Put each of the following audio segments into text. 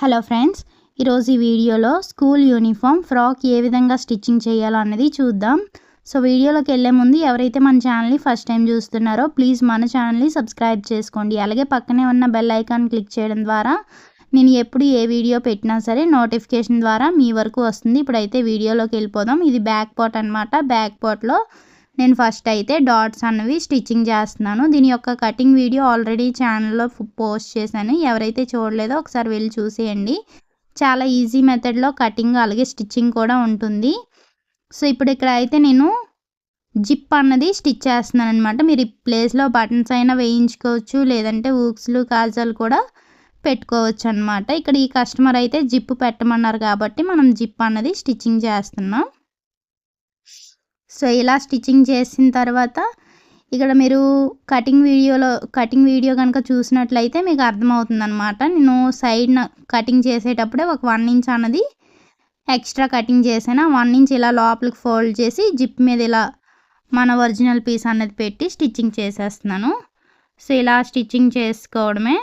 Hello friends ఈరోజు ఈ వీడియోలో స్కూల్ యూనిఫామ్ ఫ్రాక్ ఏ విధంగా స్టిచ్చింగ్ చేయాలో అన్నది చూద్దాం. సో వీడియోలోకి వెళ్ళే ముందు ఎవరైతే మన ఛానల్ని ఫస్ట్ టైం చూస్తున్నారో ప్లీజ్ మన ఛానల్ని సబ్స్క్రైబ్ చేసుకోండి. అలాగే పక్కనే ఉన్న బెల్ ఐకాన్ క్లిక్ చేయడం ద్వారా నేను ఎప్పుడు ఏ వీడియో పెట్టినా సరే నోటిఫికేషన్ ద్వారా మీ వరకు వస్తుంది. ఇప్పుడైతే వీడియోలోకి వెళ్ళిపోదాం. ఇది బ్యాక్ పార్ట్ అనమాట బ్యాక్ పార్ట్లో నేను ఫస్ట్ అయితే డాట్స్ అన్నవి స్టిచ్చింగ్ చేస్తున్నాను. దీని యొక్క కటింగ్ వీడియో ఆల్రెడీ ఛానల్లో పోస్ట్ చేశాను. ఎవరైతే చూడలేదో ఒకసారి వెళ్ళి చూసేయండి. చాలా ఈజీ మెథడ్లో కటింగ్ అలాగే స్టిచ్చింగ్ కూడా ఉంటుంది. సో ఇప్పుడు ఇక్కడ అయితే నేను జిప్ అన్నది స్టిచ్ చేస్తున్నాను అనమాట మీరు ఈ ప్లేస్లో బటన్స్ అయినా వేయించుకోవచ్చు లేదంటే ఊక్స్లు కాజాలు కూడా పెట్టుకోవచ్చు అనమాట ఇక్కడ ఈ కస్టమర్ అయితే జిప్ పెట్టమన్నారు కాబట్టి మనం జిప్ అన్నది స్టిచ్చింగ్ చేస్తున్నాం. సో ఇలా స్టిచ్చింగ్ చేసిన తర్వాత ఇక్కడ మీరు కటింగ్ వీడియోలో కటింగ్ వీడియో కనుక చూసినట్లయితే మీకు అర్థమవుతుంది అనమాట నేను సైడ్ కటింగ్ చేసేటప్పుడే ఒక వన్ ఇంచ్ అన్నది ఎక్స్ట్రా కటింగ్ చేసాను వన్ ఇంచ్ ఇలా లోపలికి ఫోల్డ్ చేసి జిప్ మీద ఇలా మన ఒరిజినల్ పీస్ అన్నది పెట్టి స్టిచ్చింగ్ చేసేస్తున్నాను. సో ఇలా స్టిచ్చింగ్ చేసుకోవడమే.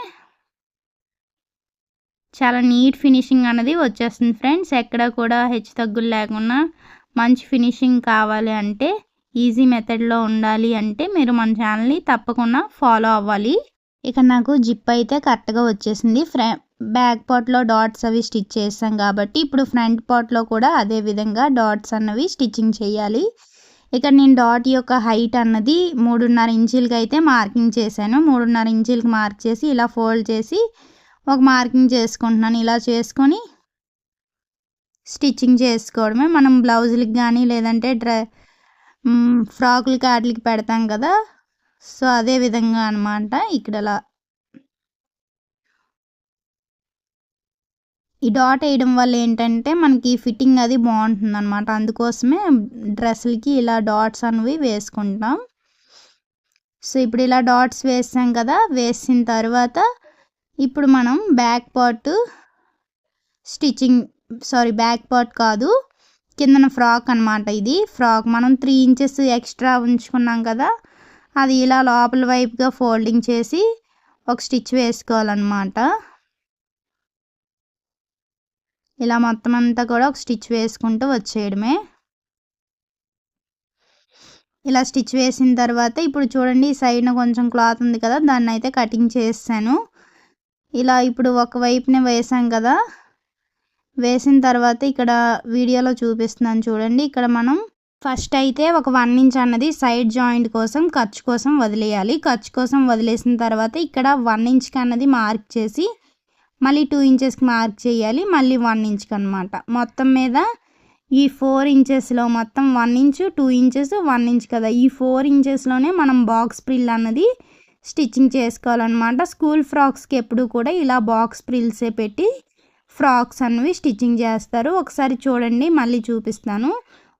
చాలా నీట్ ఫినిషింగ్ అనేది వచ్చేస్తుంది ఫ్రెండ్స్. ఎక్కడ కూడా హెచ్చు తగ్గులు లేకుండా మంచి ఫినిషింగ్ కావాలి అంటే ఈజీ మెథడ్లో ఉండాలి అంటే మీరు మన ఛానల్ని తప్పకుండా ఫాలో అవ్వాలి. ఇక నాకు జిప్ అయితే కరెక్ట్గా వచ్చేసింది. ఫ్ర బ్యాక్ పార్ట్లో డాట్స్ అవి స్టిచ్ చేస్తాం కాబట్టి ఇప్పుడు ఫ్రంట్ పార్ట్లో కూడా అదే విధంగా డాట్స్ అన్నవి స్టిచ్చింగ్ చేయాలి. ఇక నేను డాట్ యొక్క హైట్ అన్నది మూడున్నర ఇంచులకి అయితే మార్కింగ్ చేశాను. మూడున్నర ఇంచులకి మార్క్ చేసి ఇలా ఫోల్డ్ చేసి ఒక మార్కింగ్ చేసుకుంటున్నాను. ఇలా చేసుకొని స్టిచ్చింగ్ చేసుకోవడమే. మనం బ్లౌజులకి కానీ లేదంటే డ్రె ఫ్రాకులకి వాటికి పెడతాం కదా. సో అదే విధంగా అనమాట ఇక్కడ అలా ఈ డాట్ వేయడం వల్ల ఏంటంటే మనకి ఫిట్టింగ్ అది బాగుంటుంది అనమాట అందుకోసమే డ్రెస్సులకి ఇలా డాట్స్ అనేవి వేసుకుంటాం. సో ఇప్పుడు ఇలా డాట్స్ వేసాం కదా వేసిన తర్వాత ఇప్పుడు మనం back part stitching sorry back part కాదు. కిందన ఫ్రాక్ అనమాట ఇది. ఫ్రాక్ మనం త్రీ ఇంచెస్ ఎక్స్ట్రా ఉంచుకున్నాం కదా అది ఇలా లోపల వైపుగా ఫోల్డింగ్ చేసి ఒక స్టిచ్ వేసుకోవాలన్నమాట. ఇలా మొత్తం అంతా కూడా ఒక స్టిచ్ వేసుకుంటూ వచ్చేయడమే. ఇలా స్టిచ్ వేసిన తర్వాత ఇప్పుడు చూడండి ఈ సైడ్న కొంచెం క్లాత్ ఉంది కదా దాన్ని అయితే కటింగ్ చేసాను ఇలా ఇప్పుడు ఒక వైపునే వేసాం కదా వేసిన తర్వాత ఇక్కడ వీడియోలో చూపిస్తున్నాను చూడండి. ఇక్కడ మనం ఫస్ట్ అయితే ఒక వన్ ఇంచ్ అన్నది సైడ్ జాయింట్ కోసం ఖర్చు కోసం వదిలేయాలి. ఖర్చు కోసం వదిలేసిన తర్వాత ఇక్కడ వన్ ఇంచ్కి అన్నది మార్క్ చేసి మళ్ళీ టూ ఇంచెస్కి మార్క్ చేయాలి. మళ్ళీ వన్ ఇంచ్కి అనమాట మొత్తం మీద ఈ ఫోర్ ఇంచెస్లో మొత్తం one inch two inches one inch కదా. ఈ ఫోర్ ఇంచెస్లోనే మనం బాక్స్ ప్రిల్ అన్నది స్టిచ్చింగ్ చేసుకోవాలన్నమాట. స్కూల్ ఫ్రాక్స్కి ఎప్పుడు కూడా ఇలా బాక్స్ ప్రిల్సే పెట్టి ఫ్రాక్స్ అనేవి స్టిచ్చింగ్ చేస్తారు. ఒకసారి చూడండి మళ్ళీ చూపిస్తాను.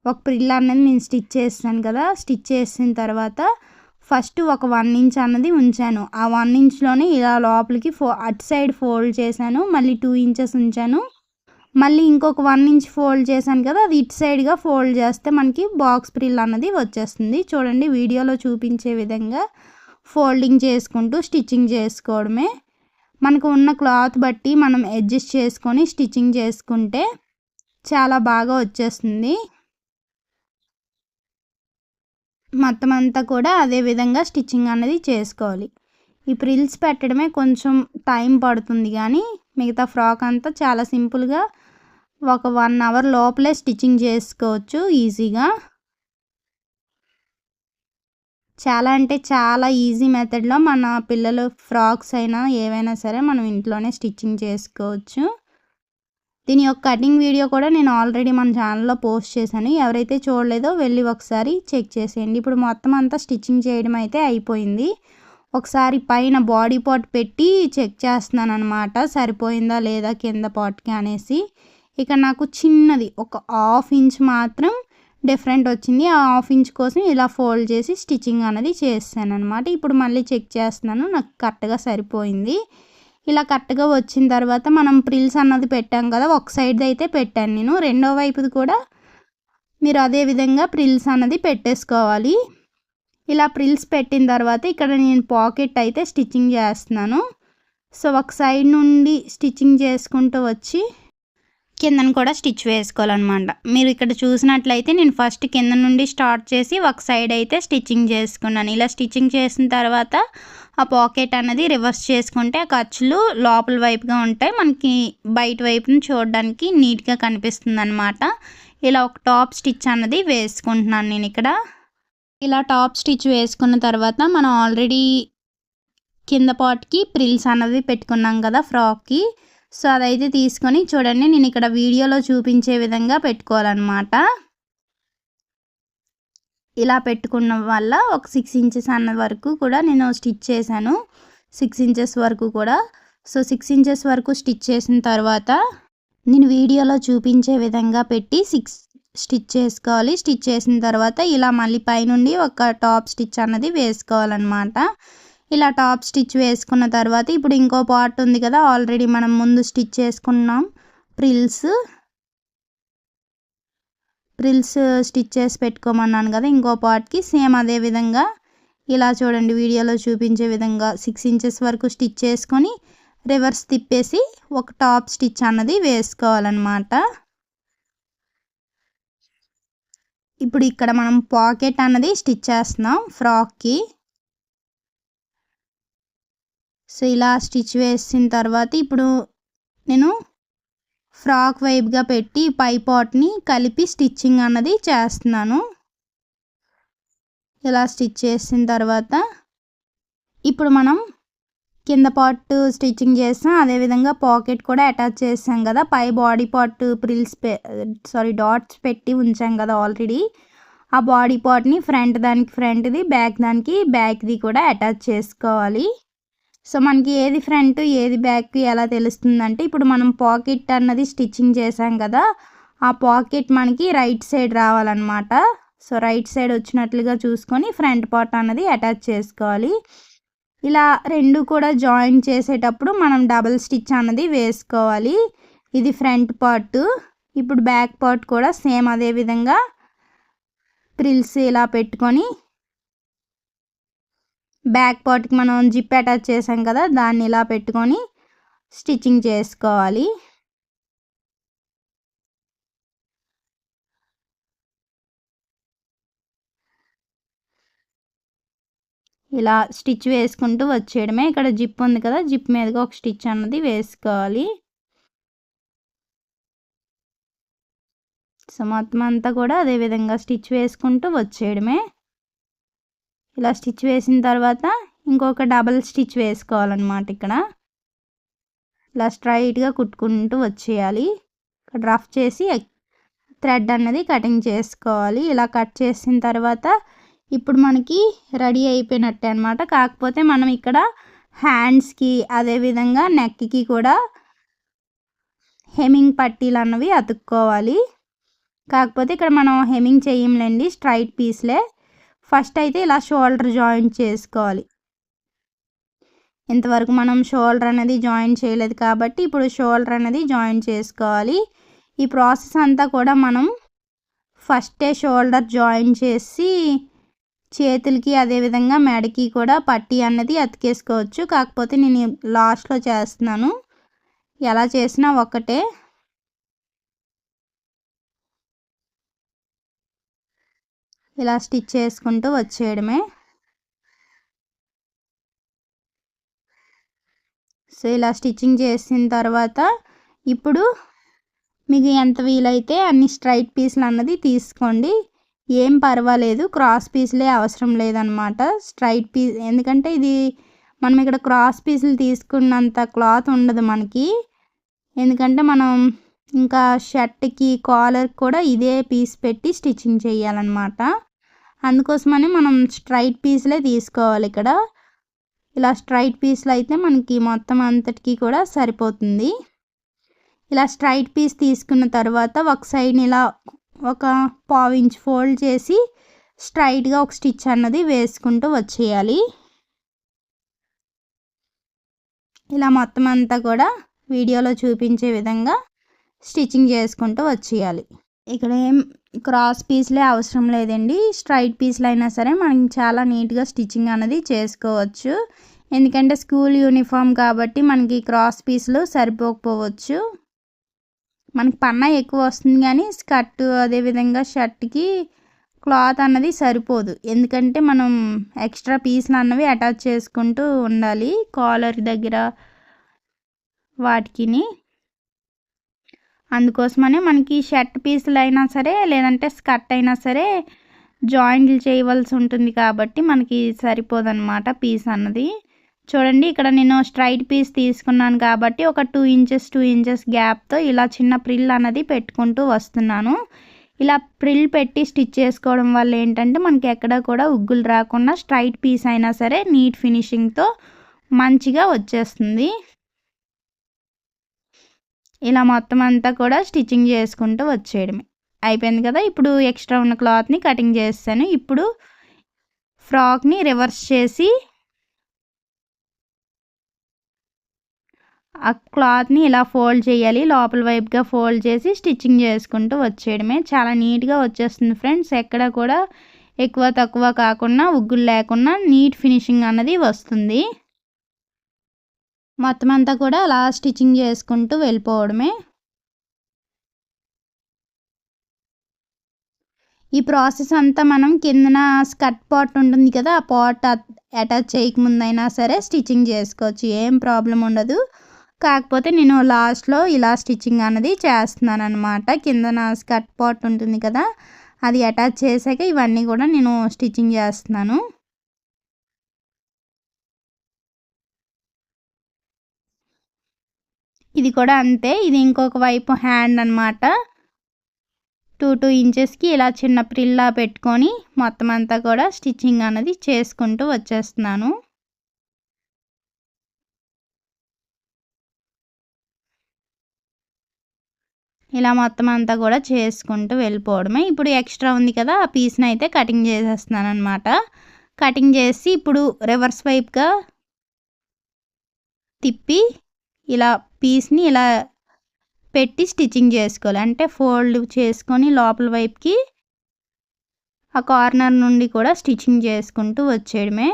ఒక ప్రిల్ అనేది నేను స్టిచ్ చేస్తాను కదా స్టిచ్ చేసిన తర్వాత ఫస్ట్ ఒక వన్ ఇంచ్ అన్నది ఉంచాను. ఆ వన్ ఇంచ్లోనే ఇలా లోపలికి ఫో అటు సైడ్ ఫోల్డ్ చేశాను మళ్ళీ టూ ఇంచెస్ ఉంచాను. మళ్ళీ ఇంకొక వన్ ఇంచ్ ఫోల్డ్ చేశాను కదా అది ఇటు సైడ్గా ఫోల్డ్ చేస్తే మనకి బాక్స్ ప్రిల్ అన్నది వచ్చేస్తుంది. చూడండి వీడియోలో చూపించే విధంగా ఫోల్డింగ్ చేసుకుంటూ స్టిచ్చింగ్ చేసుకోవడమే. మనకు ఉన్న క్లాత్ బట్టి మనం అడ్జస్ట్ చేసుకొని స్టిచ్చింగ్ చేసుకుంటే చాలా బాగా వచ్చేస్తుంది. మొత్తం అంతా కూడా అదే విధంగా స్టిచ్చింగ్ అనేది చేసుకోవాలి. ఈ ప్రిల్స్ పెట్టడమే కొంచెం టైం పడుతుంది కానీ మిగతా ఫ్రాక్ అంతా చాలా సింపుల్గా ఒక వన్ అవర్ లోపలే స్టిచ్చింగ్ చేసుకోవచ్చు ఈజీగా. చాలా అంటే చాలా ఈజీ మెథడ్లో మన పిల్లలు ఫ్రాక్స్ అయినా ఏవైనా సరే మనం ఇంట్లోనే స్టిచ్చింగ్ చేసుకోవచ్చు. దీని యొక్క కటింగ్ వీడియో కూడా నేను ఆల్రెడీ మన ఛానల్లో పోస్ట్ చేశాను. ఎవరైతే చూడలేదో వెళ్ళి ఒకసారి చెక్ చేసేయండి. ఇప్పుడు మొత్తం అంతా స్టిచ్చింగ్ చేయడం అయితే అయిపోయింది. ఒకసారి పైన బాడీ పార్ట్ పెట్టి చెక్ చేస్తున్నాను అనమాట సరిపోయిందా లేదా కింద పార్ట్కి అనేసి. ఇక నాకు చిన్నది ఒక హాఫ్ ఇంచ్ మాత్రం డిఫరెంట్ వచ్చింది. ఆ హాఫ్ ఇంచ్ కోసం ఇలా ఫోల్డ్ చేసి స్టిచ్చింగ్ అనేది చేస్తాను అనమాట ఇప్పుడు మళ్ళీ చెక్ చేస్తున్నాను. నాకు కరెక్ట్గా సరిపోయింది. ఇలా కరెక్ట్గా వచ్చిన తర్వాత మనం ప్రిల్స్ అన్నది పెట్టాం కదా ఒక సైడ్ అయితే పెట్టాను నేను. రెండో వైపుది కూడా మీరు అదే విధంగా ప్రిల్స్ అన్నది పెట్టేసుకోవాలి. ఇలా ప్రిల్స్ పెట్టిన తర్వాత ఇక్కడ నేను పాకెట్ అయితే స్టిచ్చింగ్ చేస్తున్నాను. సో ఒక సైడ్ నుండి స్టిచ్చింగ్ చేసుకుంటూ వచ్చి కిందను కూడా స్టిచ్ వేసుకోవాలన్నమాట. మీరు ఇక్కడ చూసినట్లయితే నేను ఫస్ట్ కింద నుండి స్టార్ట్ చేసి ఒక సైడ్ అయితే స్టిచ్చింగ్ చేసుకున్నాను. ఇలా స్టిచ్చింగ్ చేసిన తర్వాత ఆ పాకెట్ అనేది రివర్స్ చేసుకుంటే ఆ ఖర్చులు లోపల వైపుగా ఉంటాయి. మనకి బయట వైపుని చూడడానికి నీట్గా కనిపిస్తుంది అనమాట ఇలా ఒక టాప్ స్టిచ్ అన్నది వేసుకుంటున్నాను నేను ఇక్కడ. ఇలా టాప్ స్టిచ్ వేసుకున్న తర్వాత మనం ఆల్రెడీ కింద పాట్కి ప్రిల్స్ అన్నది పెట్టుకున్నాం కదా ఫ్రాక్కి. సో అదైతే తీసుకొని చూడండి నేను ఇక్కడ వీడియోలో చూపించే విధంగా పెట్టుకోవాలన్నమాట. ఇలా పెట్టుకున్న వల్ల ఒక సిక్స్ ఇంచెస్ అన్న వరకు కూడా నేను స్టిచ్ చేశాను. సిక్స్ ఇంచెస్ వరకు కూడా. సో సిక్స్ ఇంచెస్ వరకు స్టిచ్ చేసిన తర్వాత నేను వీడియోలో చూపించే విధంగా పెట్టి సిక్స్ స్టిచ్ చేసుకోవాలి. స్టిచ్ చేసిన తర్వాత ఇలా మళ్ళీ పైనుండి ఒక టాప్ స్టిచ్ అన్నది వేసుకోవాలన్నమాట. ఇలా టాప్ స్టిచ్ వేసుకున్న తర్వాత ఇప్పుడు ఇంకో పార్ట్ ఉంది కదా ఆల్రెడీ మనం ముందు స్టిచ్ చేసుకున్నాం. ప్రిల్స్ ప్రిల్స్ స్టిచ్ చేసి పెట్టుకోమన్నాను కదా ఇంకో పార్ట్కి సేమ్ అదే విధంగా. ఇలా చూడండి వీడియోలో చూపించే విధంగా సిక్స్ ఇంచెస్ వరకు స్టిచ్ చేసుకొని రివర్స్ తిప్పేసి ఒక టాప్ స్టిచ్ అన్నది వేసుకోవాలన్నమాట. ఇప్పుడు ఇక్కడ మనం పాకెట్ అన్నది స్టిచ్ చేస్తున్నాం ఫ్రాక్కి సో ఇలా స్టిచ్ వేసిన తర్వాత ఇప్పుడు నేను ఫ్రాక్ వైపుగా పెట్టి పై పాట్ని కలిపి స్టిచ్చింగ్ అన్నది చేస్తున్నాను. ఇలా స్టిచ్ చేసిన తర్వాత ఇప్పుడు మనం కింద పార్ట్ స్టిచ్చింగ్ చేసాం అదేవిధంగా పాకెట్ కూడా అటాచ్ చేసాం కదా పై బాడీ పార్ట్ ప్రిల్స్ పె సారీ డాట్స్ పెట్టి ఉంచాం కదా ఆల్రెడీ ఆ బాడీ పార్ట్ని ఫ్రంట్ దానికి ఫ్రంట్ది బ్యాక్ దానికి బ్యాక్ది కూడా అటాచ్ చేసుకోవాలి. సో మనకి ఏది ఫ్రంట్ ఏది బ్యాక్ ఎలా తెలుస్తుందంటే ఇప్పుడు మనం పాకెట్ అన్నది స్టిచ్చింగ్ చేసాం కదా ఆ పాకెట్ మనకి రైట్ సైడ్ రావాలన్నమాట. సో రైట్ సైడ్ వచ్చినట్లుగా చూసుకొని ఫ్రంట్ పార్ట్ అన్నది అటాచ్ చేసుకోవాలి. ఇలా రెండు కూడా జాయిన్ చేసేటప్పుడు మనం డబల్ స్టిచ్ అన్నది వేసుకోవాలి. ఇది ఫ్రంట్ పార్ట్ ఇప్పుడు బ్యాక్ పార్ట్ కూడా సేమ్ అదే విధంగా ప్రిల్స్ ఇలా పెట్టుకొని బ్యాక్ పార్ట్కి మనం జిప్ అటాచ్ చేసాం కదా దాన్ని ఇలా పెట్టుకొని స్టిచ్చింగ్ చేసుకోవాలి. ఇలా స్టిచ్ వేసుకుంటూ వచ్చేయడమే. ఇక్కడ జిప్ ఉంది కదా జిప్ మీదగా ఒక స్టిచ్ అన్నది వేసుకోవాలి. సో మొత్తం అంతా కూడా అదే విధంగా స్టిచ్ వేసుకుంటూ వచ్చేయడమే. ఇలా స్టిచ్ వేసిన తర్వాత ఇంకొక డబల్ స్టిచ్ వేసుకోవాలన్నమాట ఇక్కడ. ఇలా స్ట్రైట్గా కుట్టుకుంటూ వచ్చేయాలి. ఇక్కడ రఫ్ చేసి థ్రెడ్ అన్నది కటింగ్ చేసుకోవాలి. ఇలా కట్ చేసిన తర్వాత ఇప్పుడు మనకి రెడీ అయిపోయినట్టే అనమాట కాకపోతే మనం ఇక్కడ హ్యాండ్స్కి అదేవిధంగా నెక్కి కూడా హెమింగ్ పట్టీలు అన్నవి అతుక్కోవాలి. కాకపోతే ఇక్కడ మనం హెమింగ్ చేయంలేండి స్ట్రైట్ పీస్లే. ఫస్ట్ అయితే ఇలా షోల్డర్ జాయింట్ చేసుకోవాలి. ఇంతవరకు మనం షోల్డర్ అనేది జాయిన్ చేయలేదు కాబట్టి ఇప్పుడు షోల్డర్ అనేది జాయిన్ చేసుకోవాలి. ఈ ప్రాసెస్ అంతా కూడా మనం ఫస్టే షోల్డర్ జాయిన్ చేసి చేతులకి అదేవిధంగా మెడకి కూడా పట్టి అన్నది అతికేసుకోవచ్చు. కాకపోతే నేను లాస్ట్లో చేస్తున్నాను. ఎలా చేసినా ఒకటే ఇలా స్టిచ్ చేసుకుంటూ వచ్చేయడమే. సో ఇలా స్టిచ్చింగ్ చేసిన తర్వాత ఇప్పుడు మీకు ఎంత వీలైతే అన్ని స్ట్రైట్ పీసులు అన్నది తీసుకోండి. ఏం పర్వాలేదు క్రాస్ పీసులే అవసరం లేదనమాట స్ట్రైట్ పీస్ ఎందుకంటే ఇది మనం ఇక్కడ క్రాస్ పీసులు తీసుకున్నంత క్లాత్ ఉండదు మనకి. ఎందుకంటే మనం ఇంకా షర్ట్కి కాలర్ కూడా ఇదే పీస్ పెట్టి స్టిచ్చింగ్ చేయాలన్నమాట. అందుకోసమని మనం స్ట్రైట్ పీస్లే తీసుకోవాలి ఇక్కడ. ఇలా స్ట్రైట్ పీస్లు అయితే మనకి మొత్తం అంతటికి కూడా సరిపోతుంది. ఇలా స్ట్రైట్ పీస్ తీసుకున్న తర్వాత ఒక సైడ్ని ఇలా ఒక పావు ఇంచ్ ఫోల్డ్ చేసి స్ట్రైట్గా ఒక స్టిచ్ అన్నది వేసుకుంటూ వచ్చేయాలి. ఇలా మొత్తం అంతా కూడా వీడియోలో చూపించే విధంగా స్టిచ్చింగ్ చేసుకుంటూ వచ్చేయాలి. ఇక్కడ ఏం క్రాస్ పీస్లే అవసరం లేదండి. స్ట్రైట్ పీస్లు అయినా సరే మనం చాలా నీట్గా స్టిచ్చింగ్ అనేది చేసుకోవచ్చు. ఎందుకంటే స్కూల్ యూనిఫామ్ కాబట్టి మనకి క్రాస్ పీస్లు సరిపోకపోవచ్చు. మనకి పన్న ఎక్కువ వస్తుంది కానీ స్కర్ట్ అదేవిధంగా షర్ట్కి క్లాత్ అన్నది సరిపోదు. ఎందుకంటే మనం ఎక్స్ట్రా పీస్లు అన్నవి అటాచ్ చేసుకుంటూ ఉండాలి. కాలర్ దగ్గర వాటికిని. అందుకోసమనే మనకి షర్ట్ పీసులు అయినా సరే లేదంటే స్కర్ట్ అయినా సరే జాయింట్లు చేయవలసి ఉంటుంది కాబట్టి మనకి సరిపోదన్నమాట పీస్ అన్నది. చూడండి ఇక్కడ నేను స్ట్రైట్ పీస్ తీసుకున్నాను కాబట్టి ఒక టూ ఇంచెస్ టూ ఇంచెస్ గ్యాప్తో ఇలా చిన్న ప్రిల్ అన్నది పెట్టుకుంటూ వస్తున్నాను. ఇలా ప్రిల్ పెట్టి స్టిచ్ చేసుకోవడం వల్ల ఏంటంటే మనకి ఎక్కడ కూడా ఉగ్గులు రాకుండా స్ట్రైట్ పీస్ అయినా సరే నీట్ ఫినిషింగ్తో మంచిగా వచ్చేస్తుంది. ఇలా మొత్తం అంతా కూడా స్టిచ్చింగ్ చేసుకుంటూ వచ్చేయడమే. అయిపోయింది కదా? ఇప్పుడు ఎక్స్ట్రా ఉన్న క్లాత్ని కటింగ్ చేస్తాను. ఇప్పుడు ఫ్రాక్ని రివర్స్ చేసి ఆ క్లాత్ని ఇలా ఫోల్డ్ చేయాలి. లోపల వైపుగా ఫోల్డ్ చేసి స్టిచ్చింగ్ చేసుకుంటూ వచ్చేయడమే. చాలా నీట్గా వచ్చేస్తుంది ఫ్రెండ్స్. ఎక్కడ కూడా ఎక్కువ తక్కువ కాకుండా ఉగ్గులు లేకుండా నీట్ ఫినిషింగ్ అన్నది వస్తుంది. మొత్తం అంతా కూడా అలా స్టిచ్చింగ్ చేసుకుంటూ వెళ్ళిపోవడమే. ఈ ప్రాసెస్ అంతా మనం కిందన స్కర్ట్ పాట్ ఉంటుంది కదా ఆ పాట్ అటాచ్ చేయకముందైనా సరే స్టిచ్చింగ్ చేసుకోవచ్చు ఏం ప్రాబ్లం ఉండదు. కాకపోతే నేను లాస్ట్లో ఇలా స్టిచ్చింగ్ అనేది చేస్తున్నాను అనమాట కిందన స్కర్ట్ పాట్ ఉంటుంది కదా అది అటాచ్ చేశాక ఇవన్నీ కూడా నేను స్టిచ్చింగ్ చేస్తున్నాను. ఇది కూడా అంతే. ఇది ఇంకొక వైపు హ్యాండ్ అనమాట టూ టూ ఇంచెస్కి ఇలా చిన్న ప్రిల్లా పెట్టుకొని మొత్తం అంతా కూడా స్టిచ్చింగ్ అనేది చేసుకుంటూ వచ్చేస్తున్నాను. ఇలా మొత్తం అంతా కూడా చేసుకుంటూ వెళ్ళిపోవడమే. ఇప్పుడు ఎక్స్ట్రా ఉంది కదా ఆ పీస్ని అయితే కటింగ్ చేసేస్తున్నాను అనమాట కటింగ్ చేసి ఇప్పుడు రివర్స్ వైపుగా తిప్పి ఇలా పీస్ని ఇలా పెట్టి స్టిచ్చింగ్ చేసుకోవాలి. అంటే ఫోల్డ్ చేసుకొని లోపల వైపుకి ఆ కార్నర్ నుండి కూడా స్టిచ్చింగ్ చేసుకుంటూ వచ్చేయడమే.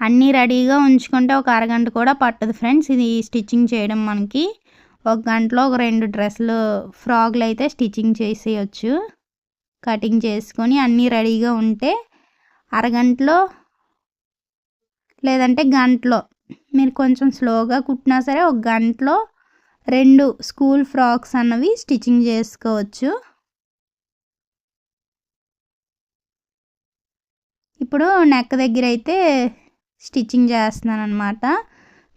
అన్నీ రెడీగా ఉంచుకుంటే ఒక అరగంట కూడా పట్టదు ఫ్రెండ్స్. ఇది స్టిచ్చింగ్ చేయడం మనకి ఒక గంటలో ఒక రెండు డ్రెస్సులు ఫ్రాక్లు అయితే స్టిచ్చింగ్ చేసేయచ్చు. కటింగ్ చేసుకొని అన్నీ రెడీగా ఉంటే అరగంటలో లేదంటే గంటలో. మీరు కొంచెం స్లోగా కుట్టినా సరే ఒక గంటలో రెండు స్కూల్ ఫ్రాక్స్ అన్నవి స్టిచ్చింగ్ చేసుకోవచ్చు. ఇప్పుడు నెక్ దగ్గర అయితే స్టిచ్చింగ్ చేస్తున్నాను అనమాట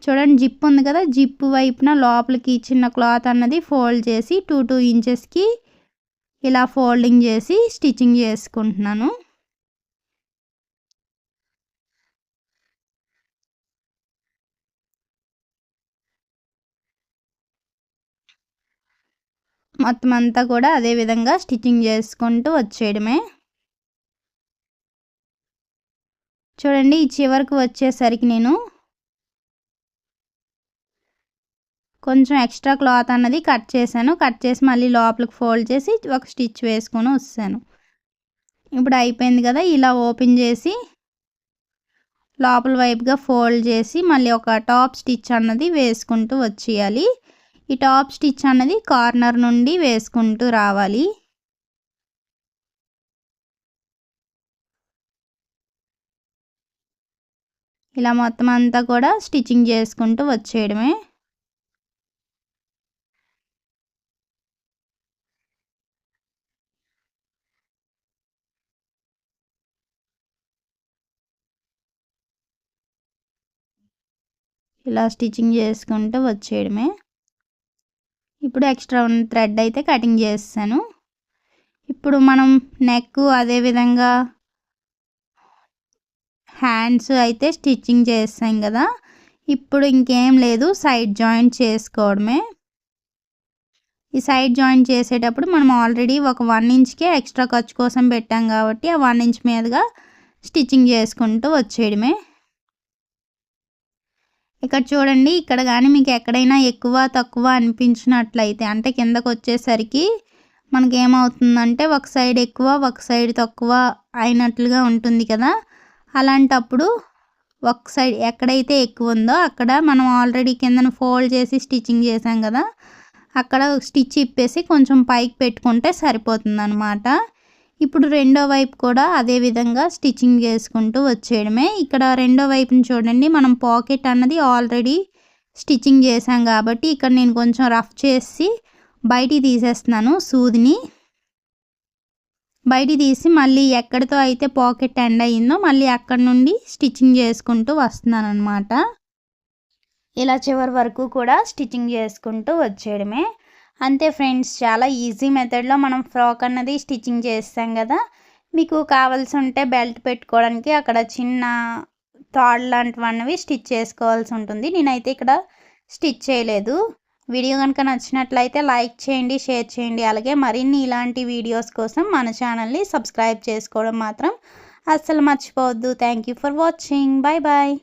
చూడండి జిప్ ఉంది కదా జిప్ వైపున లోపలికి చిన్న క్లాత్ అన్నది ఫోల్డ్ చేసి టూ టూ ఇంచెస్కి ఇలా ఫోల్డింగ్ చేసి స్టిచ్చింగ్ చేసుకుంటున్నాను. మొత్తం అంతా కూడా అదే విధంగా స్టిచ్చింగ్ చేసుకుంటూ వచ్చేయడమే. చూడండి ఈ చివరికి వచ్చేసరికి నేను కొంచెం ఎక్స్ట్రా క్లాత్ అన్నది కట్ చేశాను. కట్ చేసి మళ్ళీ లోపలికి ఫోల్డ్ చేసి ఒక స్టిచ్ వేసుకొని వస్తాను ఇప్పుడు అయిపోయింది కదా ఇలా ఓపెన్ చేసి లోపల వైపుగా ఫోల్డ్ చేసి మళ్ళీ ఒక టాప్ స్టిచ్ అన్నది వేసుకుంటూ వచ్చేయాలి. ఈ టాప్ స్టిచ్ అన్నది కార్నర్ నుండి వేసుకుంటూ రావాలి. ఇలా మొత్తం అంతా కూడా స్టిచ్చింగ్ చేసుకుంటూ వచ్చేయడమే. ఇలా స్టిచ్చింగ్ చేసుకుంటూ వచ్చేయడమే. ఇప్పుడు ఎక్స్ట్రా ఉన్న థ్రెడ్ అయితే కటింగ్ చేస్తాను. ఇప్పుడు మనం నెక్ అదేవిధంగా హ్యాండ్స్ అయితే స్టిచ్చింగ్ చేస్తాం కదా. ఇప్పుడు ఇంకేం లేదు సైడ్ జాయింట్ చేసుకోవడమే. ఈ సైడ్ జాయింట్ చేసేటప్పుడు మనం ఆల్రెడీ ఒక వన్ ఇంచ్కే ఎక్స్ట్రా ఖర్చు కోసం పెట్టాం కాబట్టి ఆ వన్ ఇంచ్ మీదుగా స్టిచ్చింగ్ చేసుకుంటూ వచ్చేయడమే. ఇక్కడ చూడండి ఇక్కడ కానీ మీకు ఎక్కడైనా ఎక్కువ తక్కువ అనిపించినట్లయితే అంటే కిందకు వచ్చేసరికి మనకి ఏమవుతుందంటే ఒక సైడ్ ఎక్కువ ఒక సైడ్ తక్కువ అయినట్లుగా ఉంటుంది కదా. అలాంటప్పుడు ఒక సైడ్ ఎక్కడైతే ఎక్కువ ఉందో అక్కడ మనం ఆల్రెడీ కిందన ఫోల్డ్ చేసి స్టిచ్చింగ్ చేసాం కదా అక్కడ స్టిచ్ ఇప్పేసి కొంచెం పైకి పెట్టుకుంటే సరిపోతుంది అనమాట ఇప్పుడు రెండో వైపు కూడా అదే విధంగా స్టిచ్చింగ్ చేసుకుంటూ వచ్చేయడమే. ఇక్కడ రెండో వైపుని చూడండి మనం పాకెట్ అన్నది ఆల్రెడీ స్టిచ్చింగ్ చేసాం కాబట్టి ఇక్కడ నేను కొంచెం రఫ్ చేసి బయటికి తీసేస్తున్నాను సూదిని. బయటికి తీసి మళ్ళీ ఎక్కడితో అయితే పాకెట్ ఎండ్ అయ్యిందో మళ్ళీ అక్కడ నుండి స్టిచ్చింగ్ చేసుకుంటూ వస్తున్నాను అనమాట ఇలా చివరి వరకు కూడా స్టిచ్చింగ్ చేసుకుంటూ వచ్చేయడమే. అంతే ఫ్రెండ్స్ చాలా ఈజీ మెథడ్లో మనం ఫ్రాక్ అన్నది స్టిచ్చింగ్ చేస్తాం కదా. మీకు కావాల్సి ఉంటే బెల్ట్ పెట్టుకోవడానికి అక్కడ చిన్న తాడ్ లాంటివన్నవి స్టిచ్ చేసుకోవాల్సి ఉంటుంది. నేనైతే ఇక్కడ స్టిచ్ చేయలేదు. వీడియో కనుక నచ్చినట్లయితే లైక్ చేయండి షేర్ చేయండి. అలాగే మరిన్ని ఇలాంటి వీడియోస్ కోసం మన ఛానల్ని సబ్స్క్రైబ్ చేసుకోవడం మాత్రం అస్సలు మర్చిపోవద్దు. Thank you for watching. Bye bye